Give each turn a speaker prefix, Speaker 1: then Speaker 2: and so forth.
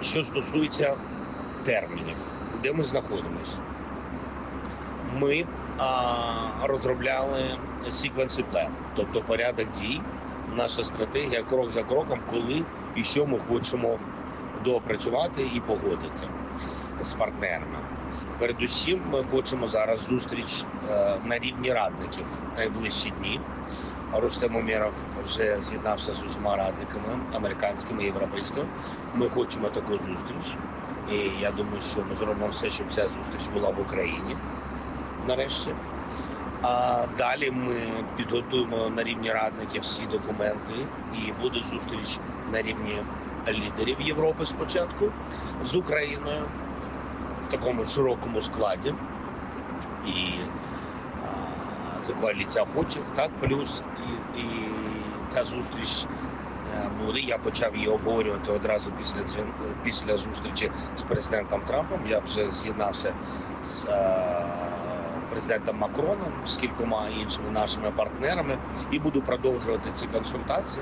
Speaker 1: Що стосується термінів, де ми знаходимося, ми а, розробляли sequence plan, тобто порядок дій, наша стратегія крок за кроком, коли і що ми хочемо доопрацювати і погодити з партнерами. Передусім, ми хочемо зараз зустріч е, на рівні радників найближчі дні. Рустем Умєров вже з'єднався з усіма радниками американськими і європейськими. Ми хочемо таку зустріч. І я думаю, що ми зробимо все, щоб ця зустріч була в Україні нарешті. А далі ми підготуємо на рівні радників всі документи, і буде зустріч на рівні лідерів Європи спочатку з Україною в такому широкому складі. І це охочих, так, плюс і, і ця зустріч е, буде. Я почав її обговорювати одразу після після зустрічі з президентом Трампом. Я вже з'єднався з е, президентом Макроном, з кількома іншими нашими партнерами, і буду продовжувати ці консультації.